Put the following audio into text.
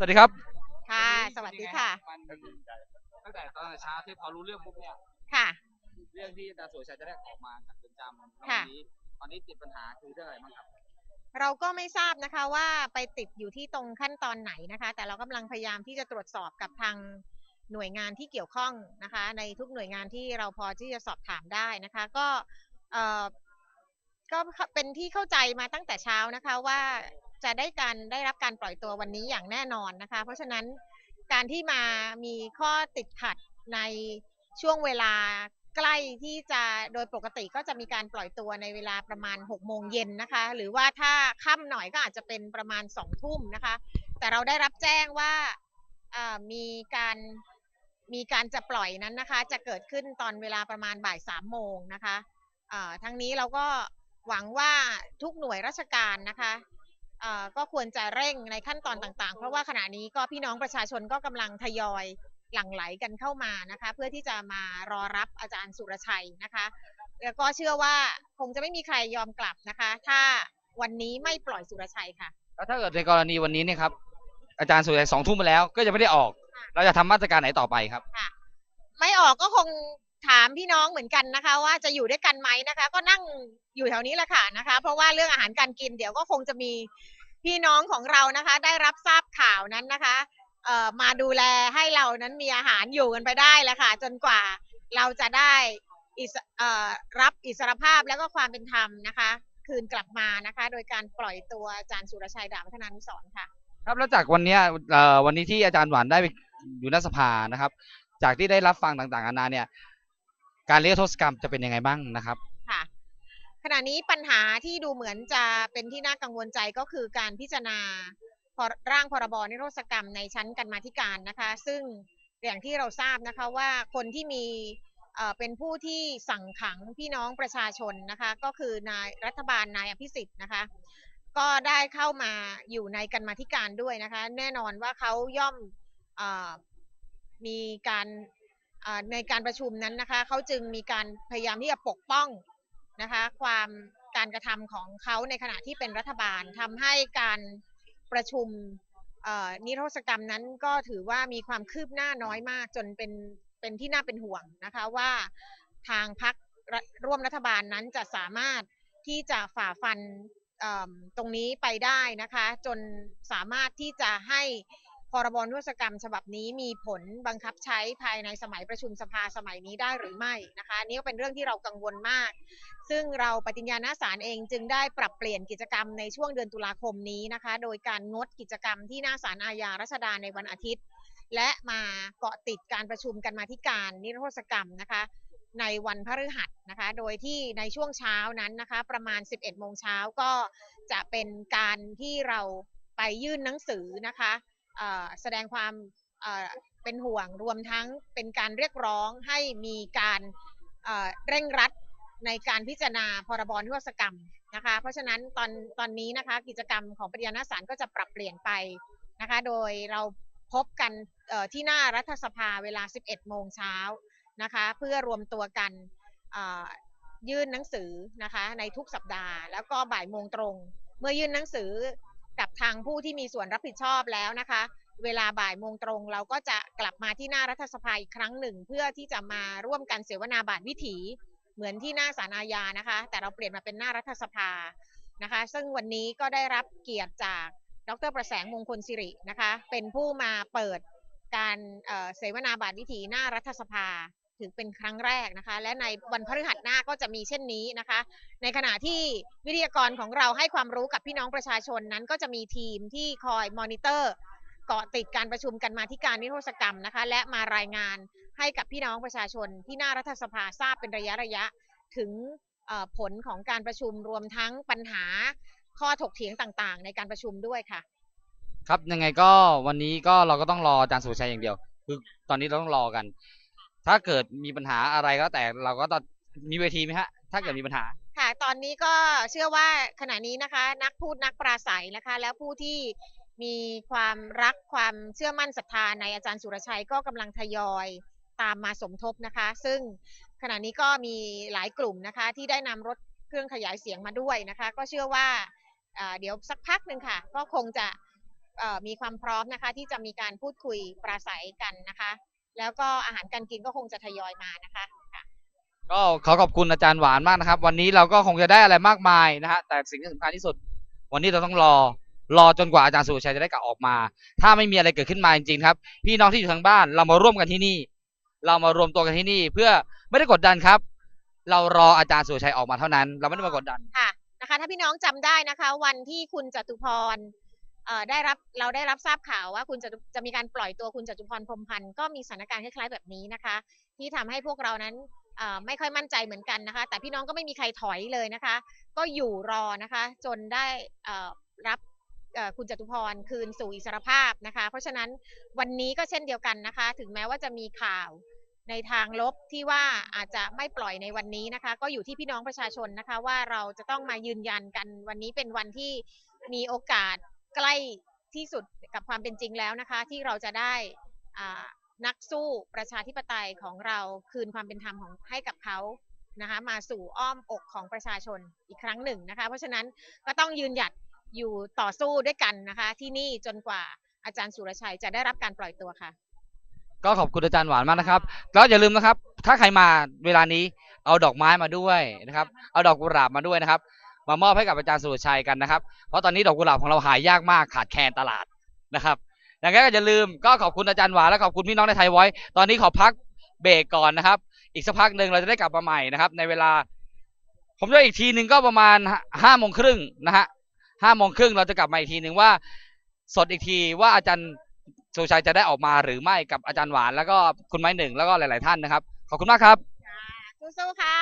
สวัสดีครับ ค่ะ สวัสดีค่ะมันตั้งแต่ตอนเช้าที่พอรู้เรื่องปุ๊บเนี่ย ค่ะ เรื่องที่อาจารย์สุรชัยจะได้ออกมาจากเรือนจำแล้วค่ะวันนี้ ตอนนี้ติดปัญหาคือเรื่องอะไรบ้างครับ เราก็ไม่ทราบนะคะว่าไปติดอยู่ที่ตรงขั้นตอนไหนนะคะ แต่เรากำลังพยายามที่จะตรวจสอบกับทางหน่วยงานที่เกี่ยวข้องนะคะ ในทุกหน่วยงานที่เราพอที่จะสอบถามได้นะคะ ก็เอ่อก็เป็นที่เข้าใจมาตั้งแต่เช้านะคะว่า จะได้การได้รับการปล่อยตัววันนี้อย่างแน่นอนนะคะ เพราะฉะนั้นการที่มามีข้อติดขัดในช่วงเวลาใกล้ที่จะโดยปกติก็จะมีการปล่อยตัวในเวลาประมาณ6โมงเย็นนะคะ หรือว่าถ้าค่ำหน่อยก็อาจจะเป็นประมาณ2ทุ่มนะคะ แต่เราได้รับแจ้งว่ามีการมีการจะปล่อยนั้นนะคะ จะเกิดขึ้นตอนเวลาประมาณบ่ายสามโมงนะคะทั้งนี้เราก็หวังว่าทุกหน่วยราชการนะคะ ก็ควรจะเร่งในขั้นตอนต่างๆ เพราะว่าขณะนี้ก็พี่น้องประชาชนก็กำลังทยอยหลั่งไหลกันเข้ามานะคะ เพื่อที่จะมารอรับอาจารย์สุรชัยนะคะ แล้วก็เชื่อว่าคงจะไม่มีใครยอมกลับนะคะ ถ้าวันนี้ไม่ปล่อยสุรชัยค่ะแล้วถ้าเกิดในกรณีวันนี้เนี่ยครับอาจารย์สุรชัยสองทุ่มไปแล้ว ก็ยังไม่ได้ออกค่ะเราจะทำมาตรการไหนต่อไปครับไม่ออกก็คง ถามพี่น้องเหมือนกันนะคะ ว่าจะอยู่ด้วยกันไหมนะคะ ก็นั่งอยู่แถวนี้แหละค่ะนะคะ เพราะว่าเรื่องอาหารการกินเดี๋ยวก็คงจะมีพี่น้องของเรานะคะ ได้รับทราบข่าวนั้นนะคะเอ่อมาดูแลให้เรานั้นมีอาหารอยู่กันไปได้แหละค่ะ จนกว่าเราจะได้อิสเอ่อรับอิสรภาพแล้วก็ความเป็นธรรมนะคะ คืนกลับมานะคะ โดยการปล่อยตัวอาจารย์สุรชัยดาบวัฒนานุสรณ์ค่ะ ครับแล้วจากวันเนี้ยเอ่อวันนี้ที่อาจารย์หวานได้ไปอยู่หน้าสภานะครับ จากที่ได้รับฟังต่างๆนานาเนี่ย การเรียกโทษกรรมจะเป็นยังไงบ้างนะครับ ค่ะขณะนี้ปัญหาที่ดูเหมือนจะเป็นที่น่ากังวลใจก็คือการพิจารณาร่างพรบนิรโทษกรรมในชั้นกรรมาธิการนะคะ ซึ่งอย่างที่เราทราบนะคะว่าคนที่มีเป็นผู้ที่สั่งขังพี่น้องประชาชนนะคะ ก็คือนายรัฐบาลนายอภิสิทธิ์นะคะ ก็ได้เข้ามาอยู่ในกรรมาธิการด้วยนะคะ แน่นอนว่าเขาย่อมอมีการ ในการประชุมนั้นนะคะเขาจึงมีการพยายามที่จะปกป้องนะคะความการกระทำของเขาในขณะที่เป็นรัฐบาลทำให้การประชุมนิรโทษกรรมนั้นก็ถือว่ามีความคืบหน้าน้อยมากจนเป็นเป็นที่น่าเป็นห่วงนะคะว่าทางพรรคร่วมรัฐบาลนั้นจะสามารถที่จะฝ่าฟันตรงนี้ไปได้นะคะ จนสามารถที่จะให้ พรบนิรโทษกรรมฉบับนี้มีผลบังคับใช้ภายในสมัยประชุมสภาสมัยนี้ได้หรือไม่นะคะอันนี่ก็เป็นเรื่องที่เรากังวลมาก ซึ่งเราปฏิญญาณสารเองจึงได้ปรับเปลี่ยนกิจกรรมในช่วงเดือนตุลาคมนี้นะคะ โดยการงดกิจกรรมที่หน้าศาลอาญารัชดาในวันอาทิตย์ และมาเกาะติดการประชุมกันมาธิการนิรโทษกรรมนะคะในวันพฤหัสนะคะ โดยที่ในช่วงเช้านั้นนะคะ ประมาณ 11 โมงเช้าก็จะเป็นการที่เราไปยื่นหนังสือนะคะ แสดงความเป็นห่วงรวมทั้งเป็นการเรียกร้องให้มีการเร่งรัดในการพิจารณาพรบนิรโทษกรรมนะคะ เพราะฉะนั้นตอนตอนนี้นะคะกิจกรรมของปฏิญาณสารก็จะปรับเปลี่ยนไปนะคะ โดยเราพบกันที่หน้ารัฐสภาเวลา 11 โมงเช้านะคะ เพื่อรวมตัวกันยื่นหนังสือนะคะในทุกสัปดาห์ แล้วก็บ่ายโมงตรง เมื่อยื่นหนังสือ กับทางผู้ที่มีส่วนรับผิดชอบแล้วนะคะ เวลาบ่ายโมงตรง เราก็จะกลับมาที่หน้ารัฐสภาอีกครั้งหนึ่ง เพื่อที่จะมาร่วมกันเสวนาบาทวิถี เหมือนที่หน้าศาลอาญานะคะ แต่เราเปลี่ยนมาเป็นหน้ารัฐสภานะคะ ซึ่งวันนี้ก็ได้รับเกียรติจากดรประแสงมงคลสิรินะคะ เป็นผู้มาเปิดการเอ่อเสวนาบาทวิถีหน้ารัฐสภา ถือเป็นครั้งแรกนะคะ และในวันพฤหัสหน้าก็จะมีเช่นนี้นะคะ ในขณะที่วิทยากรของเราให้ความรู้กับพี่น้องประชาชนนั้น ก็จะมีทีมที่คอยมอนิเตอร์เกาะติดการประชุมกันมาที่การนิรโทษกรรมนะคะ และมารายงานให้กับพี่น้องประชาชนที่หน้ารัฐสภาทราบเป็นระยะระยะถึงผลของการประชุมรวมทั้งปัญหาข้อถกเถียงต่างๆ ในการประชุมด้วยค่ะ ครับยังไงก็วันนี้ก็เราก็ต้องรออาจารย์สุชัยอย่างเดียว คือตอนนี้เราต้องรอกัน ถ้าเกิดมีปัญหาอะไรก็แต่เราก็ตองมีเวทีไหมฮะ ถ้าเกิดมีปัญหา ค่ะ ตอนนี้ก็เชื่อว่าขณะนี้นะคะ นักพูดนักปราศัยนะคะ แล้วผู้ที่มีความรักความเชื่อมั่นศรัทธาในอาจารย์สุรชัยก็กำลังทยอยตามมาสมทบนะคะ ซึ่งขณะนี้ก็มีหลายกลุ่มนะคะ ที่ได้นำรถเครื่องขยายเสียงมาด้วยนะคะ ก็เชื่อว่าอ่าเดี๋ยวสักพักหนึ่งค่ะ ก็คงจะเอ่อมีความพร้อมนะคะ ที่จะมีการพูดคุยปราศัยกันนะคะ แล้วก็อาหารการกินก็คงจะทยอยมานะคะค่ะก็ขอขอบคุณอาจารย์หวานมากนะครับ วันนี้เราก็คงจะได้อะไรมากมายนะฮะแต่สิ่งที่สำคัญที่สุด วันนี้เราต้องรอรอจนกว่าอาจารย์สุรชัยจะได้กลับออกมา ถ้าไม่มีอะไรเกิดขึ้นมาจริงๆครับ พี่น้องที่อยู่ทางบ้านเรามาร่วมกันที่นี่ เรามารวมตัวกันที่นี่ เพื่อไม่ได้กดดันครับ เรารออาจารย์สุรชัยออกมาเท่านั้น เราไม่ได้มากดดัน ค่ะนะคะ ถ้าพี่น้องจำได้นะคะ วันที่คุณจตุพรเอ่อ ได้รับเราได้รับทราบข่าวว่าคุณจะจะมีการปล่อยตัวคุณจตุพรพรมพันธ์ก็มีสถานการณ์คล้ายๆแบบนี้นะคะ ที่ทำให้พวกเรานั้นเอ่อไม่ค่อยมั่นใจเหมือนกันนะคะ แต่พี่น้องก็ไม่มีใครถอยเลยนะคะ ก็อยู่รอนะคะ จนได้อ่อรับเอ่อคุณจตุพรคืนสู่อิสรภาพนะคะ เพราะฉะนั้นวันนี้ก็เช่นเดียวกันนะคะ ถึงแม้ว่าจะมีข่าวในทางลบที่ว่าอาจจะไม่ปล่อยในวันนี้นะคะ ก็อยู่ที่พี่น้องประชาชนนะคะ ว่าเราจะต้องมายืนยันกันวันนี้เป็นวันที่มีโอกาส ใกล้ที่สุดกับความเป็นจริงแล้วนะคะ ที่เราจะได้นักสู้ประชาธิปไตยของเราคืนความเป็นธรรมของให้กับเขานะคะมาสู่อ้อมอกของประชาชนอีกครั้งหนึ่งนะคะ เพราะฉะนั้นก็ต้องยืนหยัดอยู่ต่อสู้ด้วยกันนะคะ ที่นี่จนกว่าอาจารย์สุรชัยจะได้รับการปล่อยตัวค่ะ ก็ขอบคุณอาจารย์หวานมากนะครับแล้วอย่าลืมนะครับ ถ้าใครมาเวลานี้เอาดอกไม้มาด้วยนะครับ เอาดอกกุหลาบมาด้วยนะครับ มามอบให้กับอาจารย์สุรชัยกันนะครับ เพราะตอนนี้ดอกกุหลาบของเราหายยากมากขาดแคลนตลาดนะครับอย่างนั้นก็อย่าลืมก็ขอบคุณอาจารย์หวานและขอบคุณพี่น้องในไทยไว้ ตอนนี้ขอพักเบรกก่อนนะครับ อีกสักพักหนึ่งเราจะได้กลับมาใหม่นะครับ ในเวลา ผมจะอีกทีหนึ่งก็ประมาณห้าโมงครึ่งนะฮะห้าโมงครึ่งเราจะกลับมาอีกทีหนึ่งว่าสดอีกทีว่าอาจารย์สุรชัยจะได้ออกมาหรือไม่กับอาจารย์หวานแล้วก็คุณไม้หนึ่งแล้วก็หลาย ๆ ท่านนะครับ ขอบคุณมากครับสู้ๆค่ะ